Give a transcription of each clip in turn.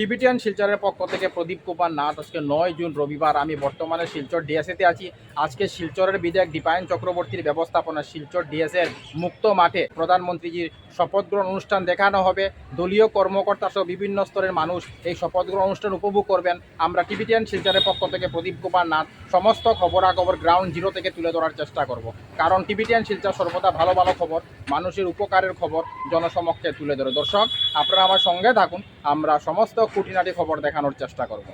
Tibetan শিলচরের পক্ষ থেকে প্রদীপ কুমার নাথ। আজকে নয় জুন, রবিবার। আমি বর্তমানে শিলচর ডিএসএতে আছি। আজকে শিলচরের বিধায়ক দীপায়ন চক্রবর্তীর ব্যবস্থাপনা শিলচর ডিএসএর মুক্ত মাঠে প্রধানমন্ত্রীজির শপথ গ্রহণ অনুষ্ঠান দেখানো হবে। দলীয় কর্মকর্তা সহ বিভিন্ন স্তরের মানুষ এই শপথ গ্রহণ অনুষ্ঠান উপভোগ করবেন। আমরা টিবিটিয়ান শিলচরের পক্ষ থেকে প্রদীপ কুমার নাথ সমস্ত খবরাখবর গ্রাউন্ড জিরো থেকে তুলে ধরার চেষ্টা করব। কারণ টিবিটিয়ান শিলচর সর্বদা ভালো ভালো খবর, মানুষের উপকারের খবর জনসমক্ষে তুলে ধরে। দর্শক, আপনারা আমার সঙ্গে থাকুন, আমরা সমস্ত খুঁটিনাটি খবর দেখানোর চেষ্টা করব।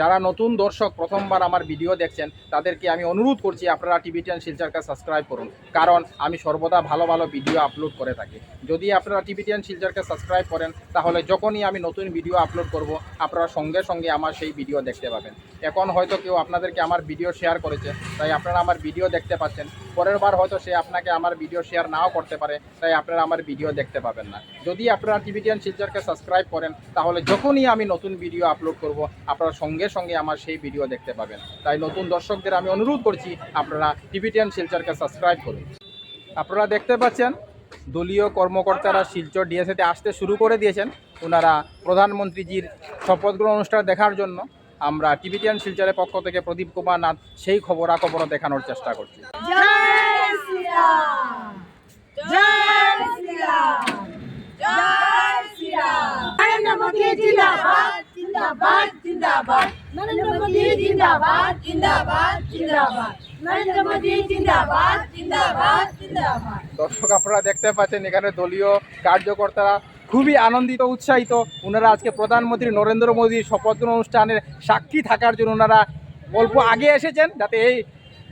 যারা নতুন দর্শক, প্রথমবার আমার ভিডিও দেখছেন, তাদেরকে আমি অনুরোধ করছি, আপনারা টিভি টেন শিলচারকে সাবস্ক্রাইব করুন। কারণ আমি সর্বদা ভালো ভালো ভিডিও আপলোড করে থাকি। যদি আপনারা টিভি টেন শিলচারকে সাবস্ক্রাইব করেন, তাহলে যখনই আমি নতুন ভিডিও আপলোড করব, আপনারা সঙ্গে সঙ্গে আমার সেই ভিডিও দেখতে পাবেন। এখন হয়তো কেউ আপনাদেরকে আমার ভিডিও শেয়ার করেছে, তাই আপনারা আমার ভিডিও দেখতে পাচ্ছেন। পরের বার হয়তো সে আপনাকে আমার ভিডিও শেয়ার নাও করতে পারে, তাই আপনারা আমার ভিডিও দেখতে পাবেন না। যদি আপনারা টিভি টেন শিলচারকে সাবস্ক্রাইব করেন, তাহলে যখনই আমি নতুন ভিডিও আপলোড করব, আপনারা সঙ্গে সঙ্গে আমার সেই ভিডিও দেখতে পাবেন। তাই নতুন দর্শকদের আমি অনুরোধ করছি, আপনারা টিভি টেন শিলচরকে সাবস্ক্রাইব করুন। আপনারা দেখতে পাচ্ছেন, দলীয় কর্মকর্তারা শিলচর ডিএসএতে আসতে শুরু করে দিয়েছেন। ওনারা প্রধানমন্ত্রীজির শপথ গ্রহণ অনুষ্ঠান দেখার জন্য। আমরা টিভিটিয়ান শিলচরের পক্ষ থেকে প্রদীপ কুমার নাথ সেই খবরাখবরও দেখানোর চেষ্টা করছি। দর্শক, আপনারা দেখতে পাচ্ছেন, এখানে দলীয় কার্যকর্তারা খুবই আনন্দিত, উৎসাহিত। ওনারা আজকে প্রধানমন্ত্রী নরেন্দ্র মোদীর শপথ অনুষ্ঠানের সাক্ষী থাকার জন্য ওনারা অল্প আগে এসেছেন, যাতে এই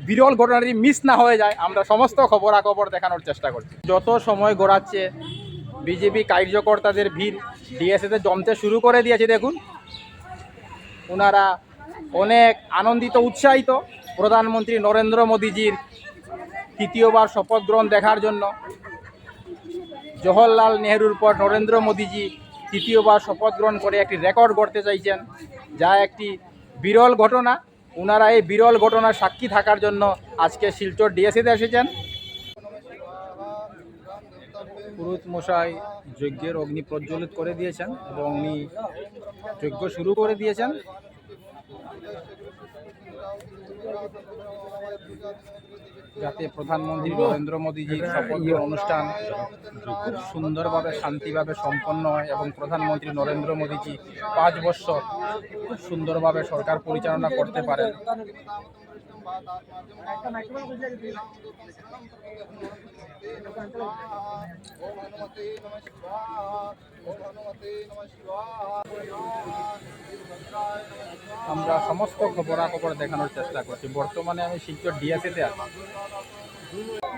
বিরল ঘটনাটি মিস না হয়ে যায়, আমরা সমস্ত খবরাখবর দেখানোর চেষ্টা করছি। যত সময় গড়াচ্ছে বিজেপি কার্যকর্তাদের ভিড় ডিএসএতে জমতে শুরু করে দিয়েছে, দেখুন। ওনারা অনেক আনন্দিত, উৎসাহিত। প্রধানমন্ত্রী নরেন্দ্র মোদীজির তৃতীয়বার শপথ গ্রহণ দেখার জন্য জওহরলাল নেহরুর পর নরেন্দ্র মোদীজি তৃতীয়বার শপথ গ্রহণ করে একটি রেকর্ড গড়তে চাইছেন, যা একটি বিরল ঘটনা। ওনারা এই বিরল ঘটনার সাক্ষী থাকার জন্য আজকে শিলচর ডিএসিতে এসেছেন। পুরুত মশাই যজ্ঞের অগ্নি প্রজ্বলিত করে দিয়েছেন এবং উনি যজ্ঞ শুরু করে দিয়েছেন। যাতে প্রধানমন্ত্রী নরেন্দ্র মোদীজির শপথ অনুষ্ঠান খুব সুন্দরভাবে, শান্তিভাবে সম্পন্ন হয় এবং প্রধানমন্ত্রী নরেন্দ্র মোদীজি পাঁচ বছর খুব সুন্দরভাবে সরকার পরিচালনা করতে পারেন। আমরা সমস্ত খবরাখবর দেখানোর চেষ্টা করছি। বর্তমানে আমি শিলচর ডিএসিতে আছি।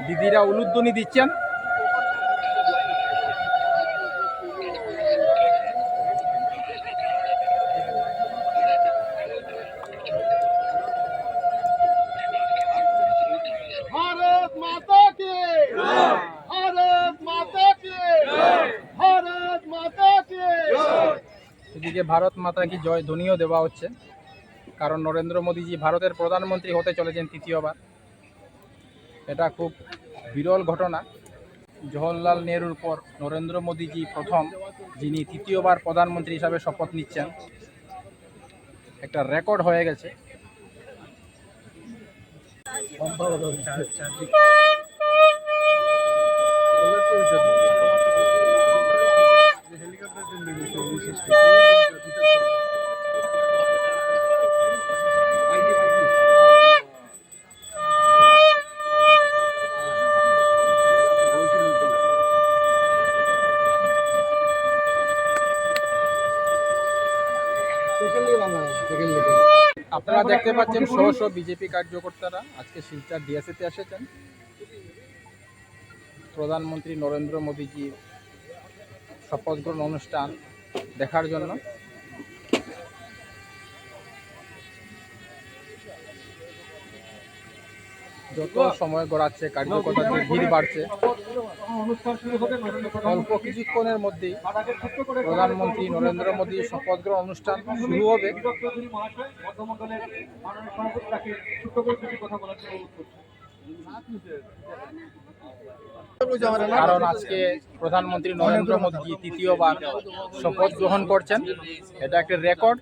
দিদিরা উলুদ্দনি দিচ্ছেন। এদিকে ভারত মাতা কি জয় ধ্বনিও দেওয়া হচ্ছে। কারণ নরেন্দ্র মোদীজি ভারতের প্রধানমন্ত্রী হতে চলেছেন তৃতীয়বার। এটা খুব বিরল ঘটনা। জওহরলাল নেহরুর পর নরেন্দ্র মোদীজি প্রথম, যিনি তৃতীয়বার প্রধানমন্ত্রী হিসাবে শপথ নিচ্ছেন। একটা রেকর্ড হয়ে গেছে। আপনারা দেখতে পাচ্ছেন শো শো বিজেপি কার্যকর্তারা। আজকে শিলচর ডিএসএতে এসেছেন। প্রধানমন্ত্রী নরেন্দ্র মোদীজি শপথ গ্রহণ অনুষ্ঠান দেখার জন্য। যত সময় গড়াচ্ছে, কার্যকর্তাদের ভিড় বাড়ছে অল্প কিছুক্ষণের মধ্যেই প্রধানমন্ত্রী নরেন্দ্র মোদীর শপথ গ্রহণ অনুষ্ঠান শুরু হবে। কারণ আজকে প্রধানমন্ত্রী নরেন্দ্র মোদী তৃতীয়বার শপথ গ্রহণ করছেন। এটা একটা রেকর্ড।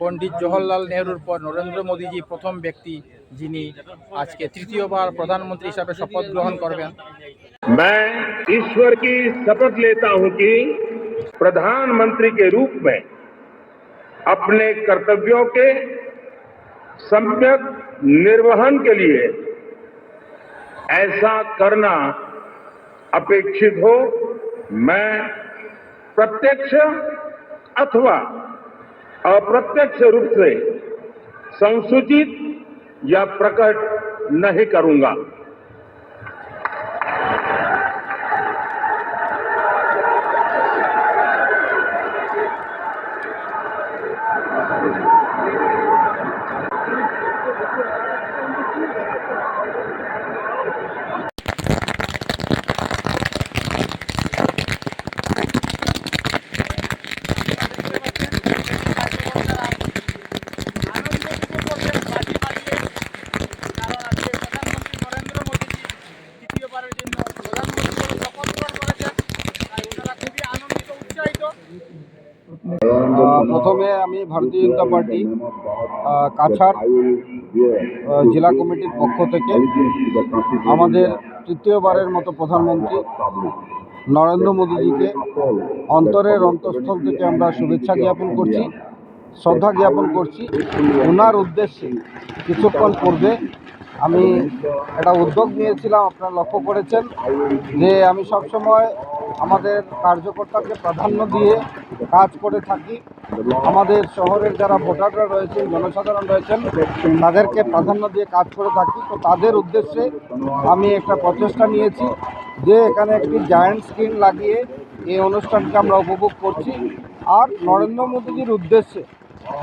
পণ্ডিত জওহরলাল নেহরুর পর নরেন্দ্র মোদীজি প্রথম ব্যক্তি যিনি আজকে তৃতীয়বার প্রধানমন্ত্রী হিসাবে শপথ গ্রহণ করবেন मैं ईश्वर की शपथ लेता हूं कि प्रधानमंत्री के रूप में अपने कर्तव्यों के सम्यक निर्वहन के लिए ऐसा करना अपेक्षित हो मैं प्रत्यक्ष अथवा अप्रत्यक्ष रूप से संसूचित या प्रकट नहीं करूँगा। ভারতীয় জনতা পার্টি কাছাড় জেলা কমিটির পক্ষ থেকে আমাদের তৃতীয়বারের মতো প্রধানমন্ত্রী নরেন্দ্র মোদীজিকে অন্তরের অন্তঃস্থল থেকে আমরা শুভেচ্ছা জ্ঞাপন করছি, শ্রদ্ধা জ্ঞাপন করছি। ওনার উদ্দেশ্যে কিছুক্ষণ পূর্বে আমি একটা উদ্যোগ নিয়েছিলাম, আপনারা লক্ষ্য করেছেন, যে আমি সবসময় আমাদের কার্যকর্তাকে প্রাধান্য দিয়ে কাজ করে থাকি। আমাদের শহরের যারা ভোটাররা রয়েছেন, জনসাধারণ রয়েছেন, তাদেরকে প্রাধান্য দিয়ে কাজ করে থাকি। তো তাদের উদ্দেশ্যে আমি একটা প্রচেষ্টা নিয়েছি যে এখানে একটি জায়ান্ট স্ক্রিন লাগিয়ে এই অনুষ্ঠানকে আমরা উপভোগ করছি। আর নরেন্দ্র মোদীজির উদ্দেশ্যে,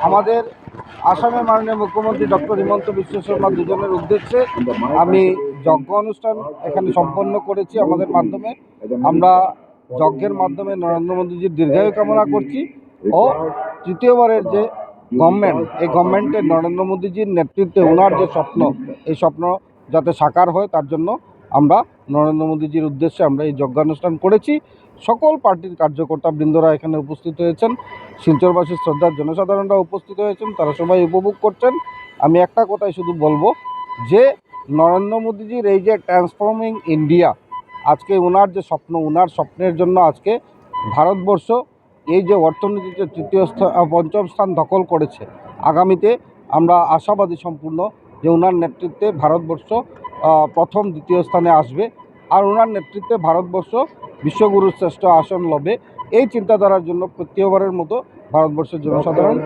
আমাদের আসামের মাননীয় মুখ্যমন্ত্রী ডক্টর হিমন্ত বিশ্ব শর্মা দুজনের উদ্দেশ্যে আমি যজ্ঞ অনুষ্ঠান এখানে সম্পন্ন করেছি আমাদের মাধ্যমে। আমরা যজ্ঞের মাধ্যমে নরেন্দ্র মোদীজির দীর্ঘায়ু কামনা করছি। ও তৃতীয়বারের যে গভর্নমেন্ট এই গভর্নমেন্টের নরেন্দ্র মোদীজির নেতৃত্বে ওনার যে স্বপ্ন, এই স্বপ্ন যাতে সাকার হয়, তার জন্য আমরা নরেন্দ্র মোদীজির উদ্দেশ্যে আমরা এই যজ্ঞানুষ্ঠান করেছি। সকল পার্টির কার্যকর্তা বৃন্দরা এখানে উপস্থিত হয়েছেন। শিলচরবাসীর শ্রদ্ধার জনসাধারণরা উপস্থিত হয়েছেন, তারা সবাই উপভোগ করছেন। আমি একটা কথাই শুধু বলব যে, নরেন্দ্র মোদীজির এই যে ট্রান্সফর্মিং ইন্ডিয়া আজকে ওনার যে স্বপ্ন ওনার স্বপ্নের জন্য আজকে ভারতবর্ষ এই যে অর্থনীতিতে তৃতীয় স্থান পঞ্চম স্থান দখল করেছে, আগামীতে আমরা আশাবাদী সম্পূর্ণ যে ওনার নেতৃত্বে ভারতবর্ষ প্রথম দ্বিতীয় স্থানে আসবে আর ওনার নেতৃত্বে ভারতবর্ষ বিশ্বগুরুর শ্রেষ্ঠ আসন লবে। এই চিন্তাধারার জন্য তৃতীয়বারের মতো ভারতবর্ষের জনসাধারণ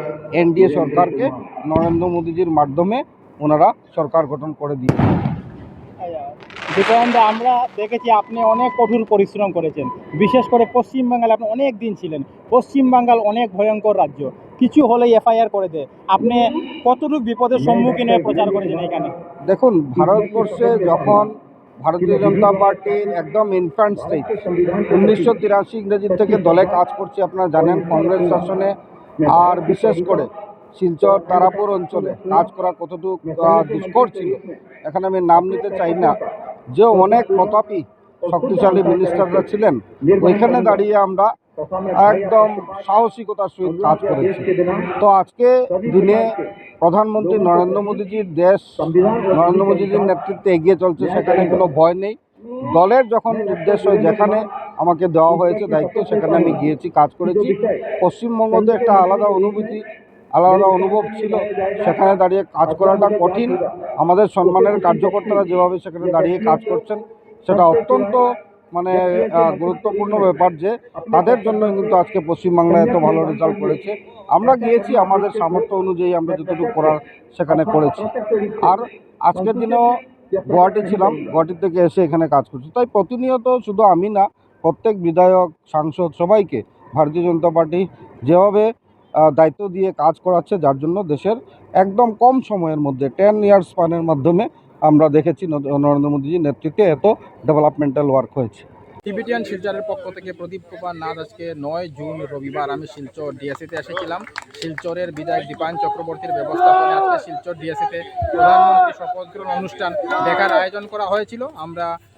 এনডিএ সরকারকে নরেন্দ্র মোদীজির মাধ্যমে ওনারা সরকার গঠন করে দিয়েছে। বিক্রান্ত আমরা দেখেছি আপনি অনেক কঠোর পরিশ্রম করেছেন। বিশেষ করে পশ্চিমবাংলায় আপনি অনেক দিন ছিলেন। পশ্চিমবাঙ্গাল অনেক ভয়ঙ্কর রাজ্য। কিছু হলেই এফআইআর করে দেয়। আপনি কতটুকু বিপদের সম্মুখীন হয়ে প্রচার করেছেন এখানে? দেখুন, ভারতবর্ষে যখন ভারতীয় জনতা পার্টির একদম ইনফ্যান্ট স্টেজ উনিশশো তিরাশি ইংরেজি থেকে দলে কাজ করছে আপনারা জানেন, কংগ্রেস শাসনে, আর বিশেষ করে শিলচর, তারাপুর অঞ্চলে কাজ করা কতটুকু দুষ্কর ছিল, এখানে আমি নাম নিতে চাই না। যে অনেক প্রতাপী শক্তিশালী মিনিস্টাররা ছিলেন, ওইখানে দাঁড়িয়ে আমরা একদম সাহসিকতার সহিত কাজ করেছি। তো আজকে দিনে প্রধানমন্ত্রী নরেন্দ্র মোদীজির দেশ, নরেন্দ্র মোদীজির নেতৃত্বে এগিয়ে চলছে, সেখানে কোনো ভয় নেই। দলের যখন নির্দেশ হয় যেখানে আমাকে দেওয়া হয়েছে দায়িত্ব, সেখানে আমি গিয়েছি, কাজ করেছি। পশ্চিমবঙ্গতে একটা আলাদা অনুভূতি আলাদা অনুভব ছিল। সেখানে দাঁড়িয়ে কাজ করাটা কঠিন। আমাদের সম্মানের কার্যকর্তারা যেভাবে সেখানে দাঁড়িয়ে কাজ করছেন, সেটা অত্যন্ত মানে গুরুত্বপূর্ণ ব্যাপার যে তাদের জন্য কিন্তু আজকে পশ্চিমবাংলায় এত ভালো রেজাল্ট করেছে। আমরা গিয়েছি আমাদের সামর্থ্য অনুযায়ী আমরা যতটুকু করার সেখানে করেছি। আর আজকের দিনেও গুয়াহাটি ছিলাম, গুয়াহাটি থেকে এসে এখানে কাজ করছি। তাই প্রতিনিয়ত শুধু আমি না, প্রত্যেক বিধায়ক, সাংসদ সবাইকে, ভারতীয় জনতা পার্টি যেভাবে দায়িত্ব দিয়ে কাজ করাচ্ছে, যার জন্য দেশের একদম কম সময়ের মধ্যে টেন ইয়ার্স স্পানের মাধ্যমে আমরা দেখেছি নরেন্দ্র মোদীজির নেতৃত্বে এত ডেভেলপমেন্টাল ওয়ার্ক হয়েছে। টিবিটিয়ান শিলচরের পক্ষ থেকে প্রদীপ কুমার নাথ আজকে নয় জুন রবিবার আমি শিলচর ডিএসিতে এসেছিলাম। শিলচরের বিধায়ক দীপায়ন চক্রবর্তীর ব্যবস্থাপনায় আজকে শিলচর ডিএসিতে প্রধানমন্ত্রী শপথ গ্রহণ অনুষ্ঠান দেখার আয়োজন করা হয়েছিল। আমরা